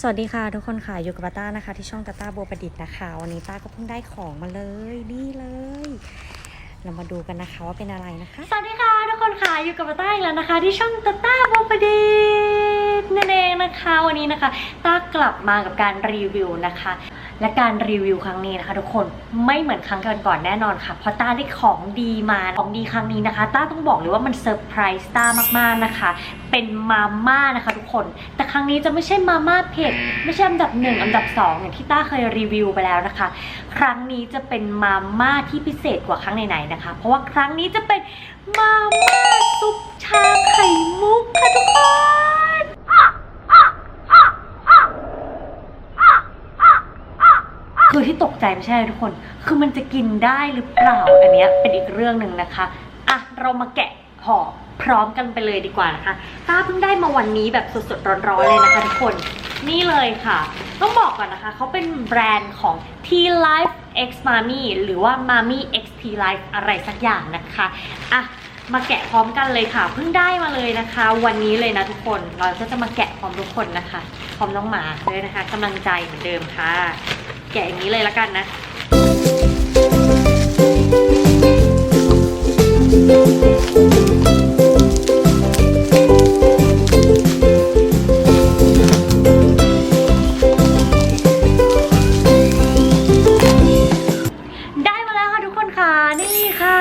สวัสดีค่ะทุกคนค่ะอยู่กับต้านะคะ ที่ช่องตาต้าบัวประดิษฐ์นะคะ วันนี้ต้าก็เพิ่งได้ของมาเลยนี่เลย เรามาดูกันนะคะว่าเป็นอะไรนะคะ สวัสดีค่ะทุกคนค่ะอยู่กับต้าอีกแล้วนะคะ ที่ช่องตาต้าบัวประดิษฐ์ นั่นเองนะคะ วันนี้นะคะต้ากลับมากับการรีวิวนะคะ และการรีวิวครั้งนี้นะคะ ทุกคนไม่เหมือนครั้งก่อนๆแน่นอนค่ะ เพราะต้าได้ของดีมาของดีครั้งนี้นะคะ ต้าต้องบอกเลยว่ามันเซอร์ไพรส์ต้ามากๆนะคะ เป็นมาม่านะคะทุกคน แต่ครั้งนี้จะไม่ใช่มาม่าเผ็ดไม่ใช่อันดับหนึ่งอันดับสองอย่างที่ต้าเคยรีวิวไปแล้วนะคะ ครั้งนี้จะเป็นมาม่าที่พิเศษกว่าครั้งไหนๆนะคะ เพราะว่าครั้งนี้จะเป็นมาม่าซุปชาไข่มุกค่ะทุกคน คือที่ตกใจไม่ใช่ทุกคน คือมันจะกินได้หรือเปล่าอันเนี้ยเป็นอีกเรื่องหนึ่งนะคะอะเรามาแกะห่อพร้อมกันไปเลยดีกว่านะคะต้าเพิ่งได้มาวันนี้แบบสดๆร้อนๆเลยนะคะทุกคนนี่เลยค่ะ ต้องบอกก่อนนะคะ เขาเป็นแบรนด์ของ T Life X Mami หรือว่า Mami X T Life อะไรสักอย่างนะคะอะมาแกะพร้อมกันเลยค่ะ เพิ่งได้มาเลยนะคะ วันนี้เลยนะทุกคน เราก็จะมาแกะพร้อมทุกคนนะคะ พร้อมน้องหมาเลยนะคะกำลังใจเหมือนเดิมค่ะ แกะอย่างนี้เลยละกันนะได้มาแล้วค่ะทุกคนค่ะนี่ค่ะ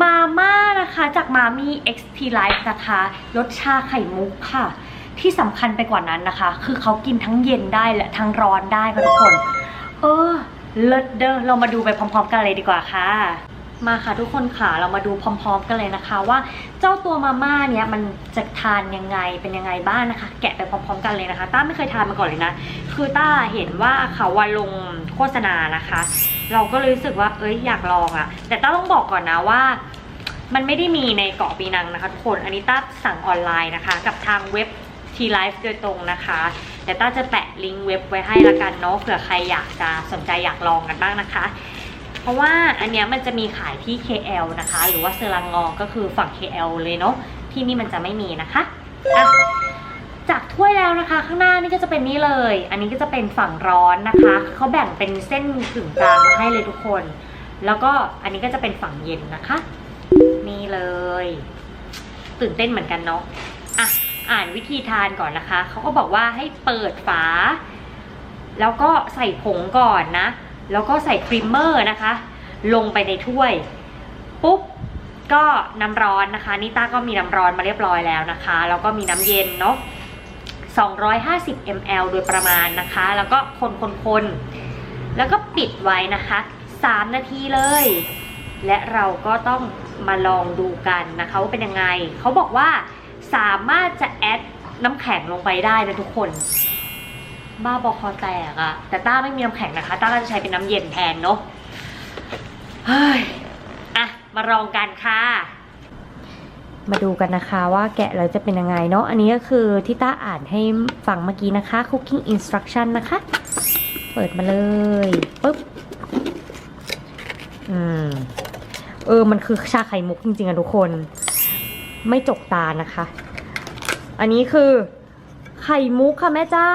มาม่านะคะจากมามี่ XT Life นะคะรสชาไข่มุกค่ะ ที่สำคัญไปกว่านั้นนะคะ คือเขากินทั้งเย็นได้และทั้งร้อนได้ค่ะทุกคน ออเลิศเด้อเรามาดูไปพร้อม ๆ กันเลยดีกว่าค่ะ มาค่ะทุกคนค่ะเรามาดูพร้อม ๆ กันเลยนะคะ ว่าเจ้าตัวมาม่าเนี้ยมันจะทานยังไงเป็นยังไงบ้างนะคะ แกะไปพร้อม ๆ กันเลยนะคะ ต้าไม่เคยทานมาก่อนเลยนะ คือต้าเห็นว่าเขาว่าลงโฆษณานะคะ เราก็เลยรู้สึกว่าเอ้ยอยากลองอะ่ะ แต่ต้าต้องบอกก่อนนะว่ามันไม่ได้มีในเกาะปีนังนะคะทุกคน อันนี้ต้าสั่งออนไลน์นะคะ กับทางเว็บ T Life โดยตรงนะคะ แต่ต้าจะแปะลิงก์เว็บไว้ให้ละกันเนาะเผื่อใครอยากจะสนใจอยากลองกันบ้างนะคะ เพราะว่าอันเนี้ยมันจะมีขายที่ KL นะคะ หรือว่าเซรังงอก็คือฝั่ง KL เลยเนาะที่นี่มันจะไม่มีนะคะอะจากถ้วยแล้วนะคะ ข้างหน้านี่ก็จะเป็นนี่เลย อันนี้ก็จะเป็นฝั่งร้อนนะคะเขาแบ่งเป็นเส้นกึ่งกลางมาให้เลยทุกคน แล้วก็อันนี้ก็จะเป็นฝั่งเย็นนะคะ นี่เลย ตื่นเต้นเหมือนกันเนาะอะ อ่านวิธีทานก่อนนะคะ เขาก็บอกว่าให้เปิดฝา แล้วก็ใส่ผงก่อนนะ แล้วก็ใส่ครีมเมอร์นะคะ ลงไปในถ้วย ปุ๊บก็น้ำร้อนนะคะนิต้าก็มีน้ำร้อนมาเรียบร้อยแล้วนะคะ แล้วก็มีน้ำเย็นเนาะ250 ml โดยประมาณนะคะ แล้วก็คนคนคนแล้วก็ปิดไว้นะคะ 3 นาทีเลย และเราก็ต้องมาลองดูกันนะคะว่าเป็นยังไง เขาบอกว่า สามารถจะแอดน้ำแข็งลงไปได้นะทุกคน บ้าบอคอแตกอะแต่ต้าไม่มีน้ำแข็งนะคะ ต้าก็จะใช้เป็นน้ำเย็นแทนเนาะเฮ้ยอะมาลองกันค่ะ มาดูกันนะคะว่าแกะแล้วจะเป็นยังไงเนาะอันนี้ก็คือที่ต้าอ่านให้ฟังเมื่อกี้นะคะ cooking instruction นะคะ เปิดมาเลยปุ๊บอืมเออมันคือชาไข่มุกจริงๆอะทุกคน ไม่จกตานะคะ อันนี้คือไข่มุกค่ะแม่เจ้า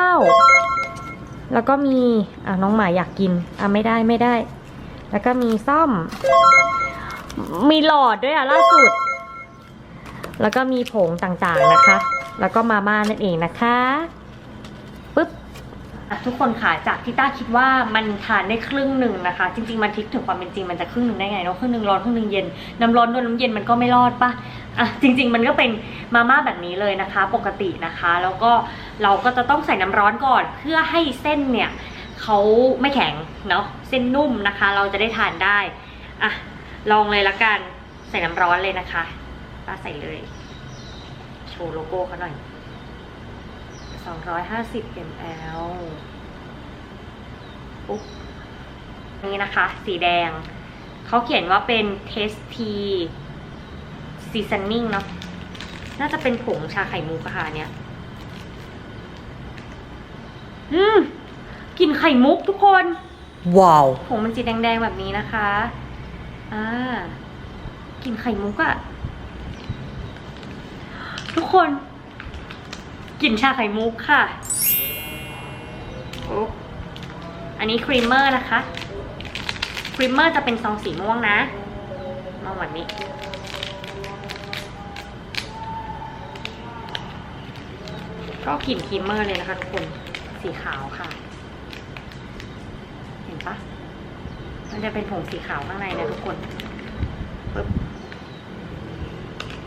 แล้วก็มีอะน้องหมาอยากกินอะไม่ได้ไม่ได้ แล้วก็มีซ่อม มีหลอดด้วยอะล่าสุด แล้วก็มีผงต่างๆนะคะ แล้วก็มาม่านั่นเองนะคะปึ๊บอะ ทุกคนค่ะจากที่ต้าคิดว่ามันทานได้ครึ่งหนึ่งนะคะ จริง ๆ มันทิกถึงความเป็นจริงมันจะครึ่งหนึ่งได้ไงเนาะครึ่งหนึ่งร้อนครึ่งหนึ่งเย็นน้ำร้อนด้วยน้ำเย็นมันก็ไม่รอดปะอะจริง ๆ มันก็เป็นมาม่าแบบนี้เลยนะคะ ปกตินะคะ แล้วก็เราก็จะต้องใส่น้ำร้อนก่อนเพื่อให้เส้นเนี่ยเขาไม่แข็งเนาะเส้นนุ่มนะคะ เราจะได้ทานได้อะลองเลยละกันใส่น้ำร้อนเลยนะคะต้าใส่เลย โชว์โลโก้เขาหน่อย 250 ml ปุ๊บนี่นะคะ สีแดง เขาเขียนว่าเป็น tasty seasoning เนาะน่าจะเป็นผงชาไข่มุกอะค่ะอันเนี้ยอืมกลิ่นไข่มุกทุกคน ว้าว ผงมันสีแดงๆแบบนี้นะคะ อ่ากลิ่นไข่มุกอะทุกคน กลิ่นชาไข่มุกค่ะอันนี้ครีมเมอร์นะคะ ครีมเมอร์จะเป็นซองสีม่วงนะ มาวันนี้ ก็กลิ่นครีมเมอร์เลยนะคะทุกคน สีขาวค่ะ เห็นปะมันจะเป็นผงสีขาวข้างในนะทุกคนปึ๊บ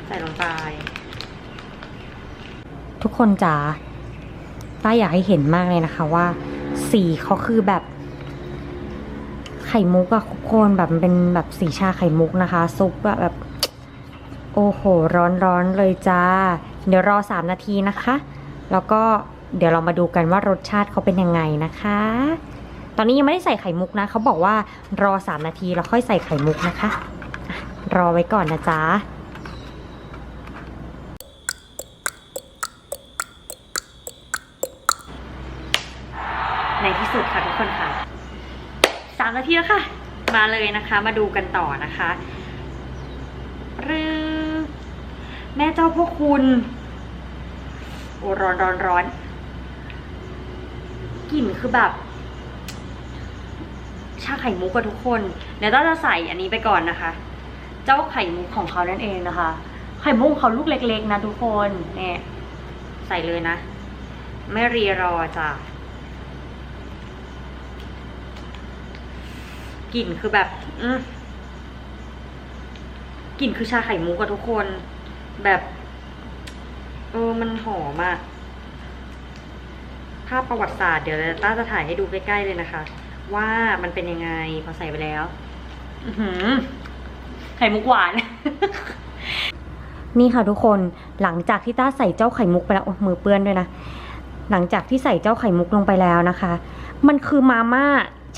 ใส่ลงไป ทุกคนจ๋าต้าอยากให้เห็นมากเลยนะคะว่า สีเขาคือแบบ ไข่มุกอะทุกคนแบบมันเป็นแบบสีชาไข่มุกนะคะ ซุปแบบโอ้โห ร้อนร้อนๆเลยจ้า เดี๋ยวรอสามนาทีนะคะ แล้วก็เดี๋ยวเรามาดูกันว่ารสชาติเขาเป็นยังไงนะคะ ตอนนี้ยังไม่ได้ใส่ไข่มุกนะเขาบอกว่ารอสามนาทีแล้วค่อยใส่ไข่มุกนะคะอะรอไว้ก่อนนะจ๊ะ ในที่ สุดค่ะทุกคนค่ะสามนาทีแล้วค่ะ มาเลยนะคะ มาดูกันต่อนะคะรือแม่เจ้าพวกคุณ โอ้ร้อนร้อนร้อนกลิ่นคือแบบชาไข่มุกกับทุกคนเดี๋ยวต้าจะใส่อันนี้ไปก่อนนะคะ เจ้าไข่มุกของเขานั่นเองนะคะ ไข่มุกเขาลูกเล็กๆนะทุกคนเนี่ยใส่เลยนะ ไม่รีรอจ้ะ กลิ่นคือแบบกลิ่นคือชาไข่มุกอะทุกคน แบบเออมันหอมอะภาพประวัติศาสตร์เดี๋ยวต้าจะถ่ายให้ดูใกล้ๆเลยนะคะ ว่ามันเป็นยังไงพอใส่ไปแล้วอืไข่มุกหวาน นี่ค่ะทุกคนหลังจากที่ต้าใส่เจ้าไข่มุกไปแล้วโอ้มือเปื้อนด้วยนะหลังจากที่ใส่เจ้าไข่มุกลงไปแล้วนะคะ มันคือมาม่า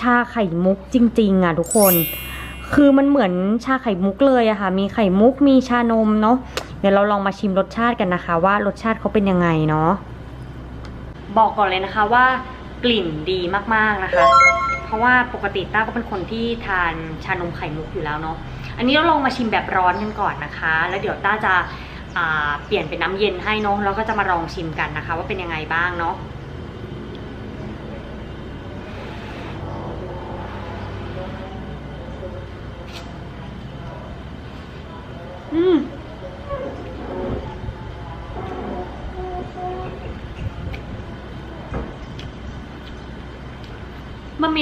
ชาไข่มุกจริงๆอะทุกคน คือมันเหมือนชาไข่มุกเลยอะค่ะ มีไข่มุกมีชานมเนาะเดี๋ยวเราลองมาชิมรสชาติกันนะคะ ว่ารสชาติเขาเป็นยังไงเนาะบอกก่อนเลยนะคะว่ากลิ่นดีมากๆนะคะ เพราะว่าปกติต้าก็เป็นคนที่ทานชานมไข่มุกอยู่แล้วเนาะอันนี้เราลองมาชิมแบบร้อนกันก่อนนะคะ แล้วเดี๋ยวต้าจะาเปลี่ยนเป็นน้ำเย็นให้เนาะแล้วก็จะมาลองชิมกันนะคะ ว่าเป็นยังไงบ้างเนาะ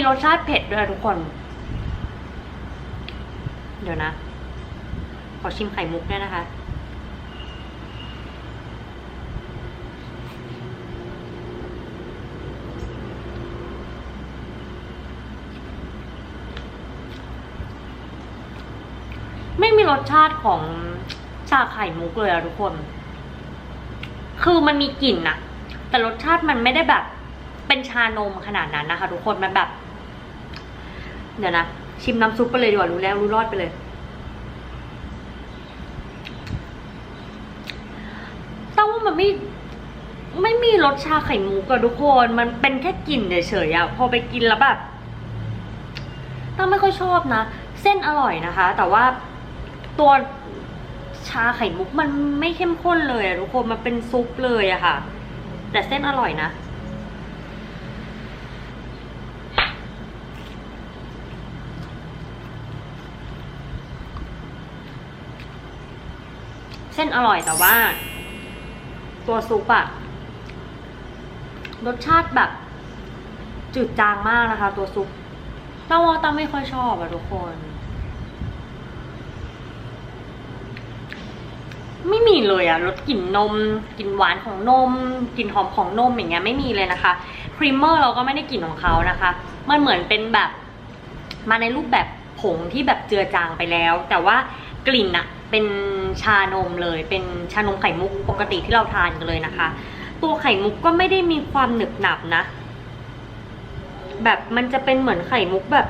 รสชาติเผ็ดด้วยทุกคน เดี๋ยวนะ ขอชิมไข่มุกด้วยนะคะ ไม่มีรสชาติของชาไข่มุกเลยอะทุกคน คือมันมีกลิ่นนะแต่รสชาติมันไม่ได้แบบเป็นชานมขนาดนั้นนะคะ ทุกคนมันแบบ เดี๋ยวนะ ชิมน้ำซุปไปเลยดีกว่ารู้แล้วรู้รอดไปเลยต้องว่ามันไม่ไม่มีรสชาไข่มุกอะทุกคน มันเป็นแค่กลิ่นเฉยๆอะพอไปกินแล้วแบบต้องไม่ค่อยชอบนะ เส้นอร่อยนะคะ แต่ว่าตัวชาไข่มุกมันไม่เข้มข้นเลยอะทุกคน มันเป็นซุปเลยอะค่ะ แต่เส้นอร่อยนะ เส้นอร่อยแต่ว่า ตัวซุปอะรสชาติแบบ จืดจางมากนะคะ ตัวซุปต้าว่าต้าไม่ค่อยชอบอะทุกคน ไม่มีเลยอะรสกลิ่นนมกลิ่นหวานของนมกลิ่นหอมของนมอย่างเงี้ยไม่มีเลยนะคะครีมเมอร์เราก็ไม่ได้กลิ่นของเขานะคะ มันเหมือนเป็นแบบ มาในรูปแบบผงที่แบบเจือจางไปแล้ว แต่ว่ากลิ่นอะ เป็นชานมเลย เป็นชานมไข่มุกปกติที่เราทานกันเลยนะคะ ตัวไข่มุกก็ไม่ได้มีความหนึบหนับนะ แบบมันจะเป็นเหมือนไข่มุกแบบ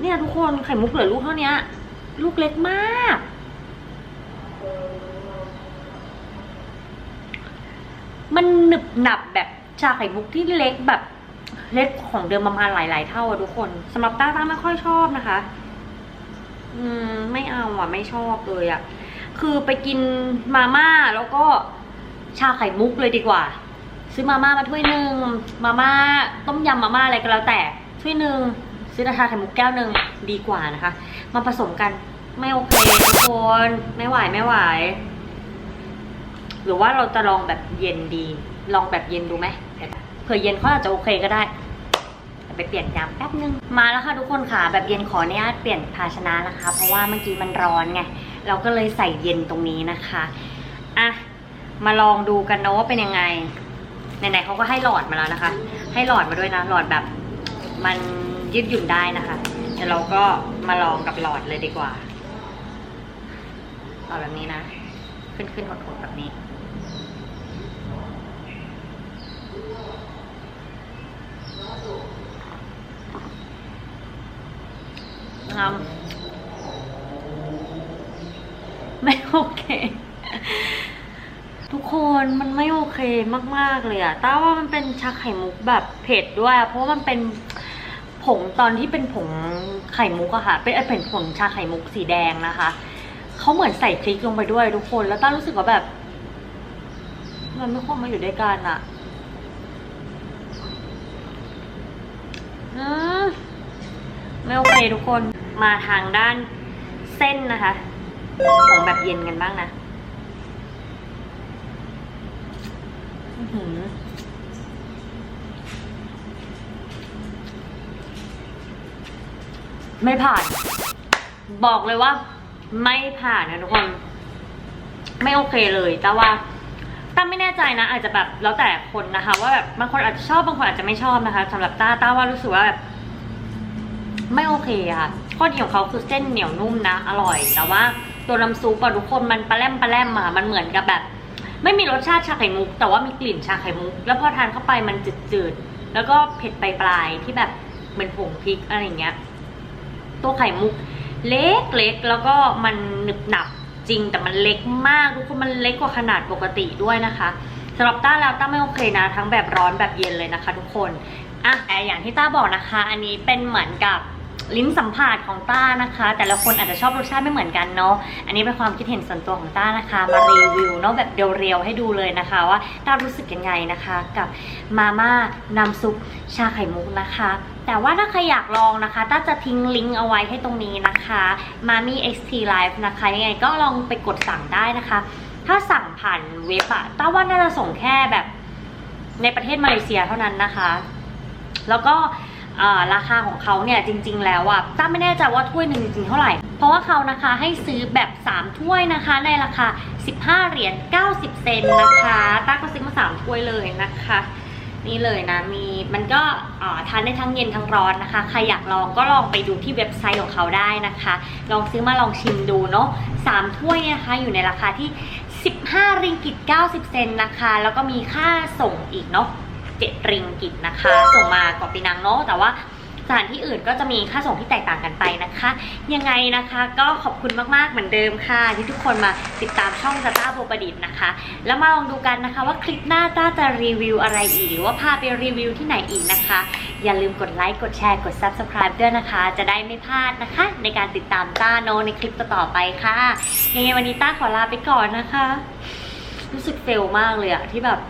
เนี่ยทุกคนไข่มุกเหลือลูกเท่านี้ลูกเล็กมาก มันหนึบหนับแบบชาไข่มุกที่เล็กแบบเล็กของเดิมประมาณหลาย ๆ เท่าอะทุกคนสำหรับต้าต้าไม่ค่อยชอบนะคะ อืม ไม่เอาอะ ไม่ชอบเลยอะ คือไปกินมาม่าแล้วก็ชาไข่มุกเลยดีกว่า ซื้อมาม่ามาถ้วยหนึ่งมาม่าต้มยำมาม่าอะไรก็แล้วแต่ถ้วยหนึ่งซื้อราคาไข่มุกแก้วหนึ่งดีกว่านะคะ มาผสมกันไม่โอเคทุกคนไม่ไหวไม่ไหว หรือว่าเราจะลองแบบเย็นดี ลองแบบเย็นดูไหมเผื่อเย็นเขาอาจจะโอเคก็ได้ ไปเปลี่ยนยามแป๊บนึง มาแล้วค่ะทุกคนค่ะ แบบเย็นขออนุญาตเปลี่ยนภาชนะนะคะ เพราะว่าเมื่อกี้มันร้อนไง เราก็เลยใส่เย็นตรงนี้นะคะ อะ มาลองดูกันนะว่าเป็นยังไง ไหนๆเขาก็ให้หลอดมาแล้วนะคะ ให้หลอดมาด้วยนะ หลอดแบบ มันยืดหยุ่นได้นะคะเดี๋ยวเราก็มาลองกับหลอดเลยดีกว่าหลอดแบบนี้นะ ขึ้นขึ้นหดหดแบบนี้ งาม ไม่โอเค ทุกคนมันไม่โอเคมากๆเลยอะต้าว่ามันเป็นชาไข่มุกแบบเผ็ดด้วยอะเพราะมันเป็นผงตอนที่เป็นผงไข่มุกอะค่ะ เป็นเอ้ยเป็นผงชาไข่มุกสีแดงนะคะเขาเหมือนใส่พริกลงไปด้วยทุกคน แล้วต้ารู้สึกว่าแบบ มันไม่ควรมาอยู่ด้วยกันอะไม่โอเคทุกคน มาทางด้านเส้นนะคะ ของแบบเย็นกันบ้างนะไม่ผ่าน บอกเลยว่า ไม่ผ่านนะทุกคน ไม่โอเคเลย แต่ว่าต้าไม่แน่ใจนะ อาจจะแบบแล้วแต่คนนะคะ ว่าแบบบางคนอาจจะชอบบางคนอาจจะไม่ชอบนะคะสำหรับต้าต้าว่ารู้สึกว่าแบบ ไม่โอเคอะค่ะ ข้อดีของเขาคือเส้นเหนียวนุ่มนะ อร่อย แต่ว่าตัวน้ำซุปอะทุกคนมันปลาแรมปลาแรมอะมันเหมือนกับแบบ ไม่มีรสชาติชาไข่มุก แต่ว่ามีกลิ่นชาไข่มุก แล้วพอทานเข้าไปมันจืดๆ แล้วก็เผ็ดปลายๆที่แบบเหมือนผงพริกอะไรเงี้ย ตัวไข่มุกเล็กเล็กๆ แล้วก็มันหนึบหนับจริง แต่มันเล็กมากทุกคนมันเล็กกว่าขนาดปกติด้วยนะคะสำหรับต้าแล้วต้าไม่โอเคนะ ทั้งแบบร้อนแบบเย็นเลยนะคะ ทุกคนอะแต่อย่างที่ต้าบอกนะคะ อันนี้เป็นเหมือนกับ ลิ้นสัมผัสของต้านะคะ แต่ละคนอาจจะชอบรสชาติไม่เหมือนกันเนาะอันนี้เป็นความคิดเห็นส่วนตัวของต้านะคะ มารีวิวเนาะแบบเรียวๆให้ดูเลยนะคะ ว่าต้ารู้สึกยังไงนะคะ กับมาม่าน้ำซุปชาไข่มุกนะคะ แต่ว่าถ้าใครอยากลองนะคะต้าจะทิ้งลิงก์เอาไว้ให้ตรงนี้นะคะ Mami XT Live นะคะ ยังไงก็ลองไปกดสั่งได้นะคะ ถ้าสั่งผ่านเว็บอะต้าว่าน่าจะส่งแค่แบบในประเทศมาเลเซียเท่านั้นนะคะ แล้วก็ ราคาของเขาเนี่ยจริง ๆ แล้วอะต้าไม่แน่ใจว่าถ้วยหนึ่งจริงๆเท่าไหร่ เพราะว่าเขานะคะให้ซื้อแบบ 3 ถ้วยนะคะ ในราคา 15 เหรียญ 90 เซนนะคะต้าก็ซื้อมา 3 ถ้วยเลยนะคะนี่เลยนะมีมันก็ทานได้ทั้งเย็นทั้งร้อนนะคะ ใครอยากลองก็ลองไปดูที่เว็บไซต์ของเขาได้นะคะ ลองซื้อมาลองชิมดูเนาะสามถ้วยเนี่ยนะคะอยู่ในราคาที่ 15 ริงกิต 90 เซนนะคะ แล้วก็มีค่าส่งอีกเนาะ 7ริงกิตนะคะ ส่งมาเกาะปีนังเนาะแต่ว่าสถานที่อื่นก็จะมีค่าส่งที่แตกต่างกันไปนะคะ ยังไงนะคะก็ขอบคุณมากๆเหมือนเดิมค่ะ ที่ทุกคนมาติดตามช่อง Zata โบประดิษฐ์นะคะ แล้วมาลองดูกันนะคะว่าคลิปหน้าต้าจะรีวิวอะไรอีก หรือว่าพาไปรีวิวที่ไหนอีกนะคะ อย่าลืมกดไลค์กดแชร์กด Subscribe ด้วยนะคะ จะได้ไม่พลาดนะคะ ในการติดตามต้าโนในคลิปต่อๆไปค่ะยังไงวันนี้ต้าขอลาไปก่อนนะคะ รู้สึกเฟลมากเลยอะที่แบบ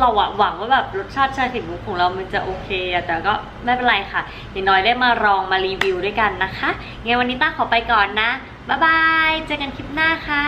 เราอะหวังว่าแบบรสชาติชาไข่มุกของเรามันจะโอเคอะแต่ก็ไม่เป็นไรค่ะอย่างน้อยได้มาลองมารีวิวด้วยกันนะคะยังไงวันนี้ต้าขอไปก่อนนะบ๊ายบายเจอกันคลิปหน้าค่ะ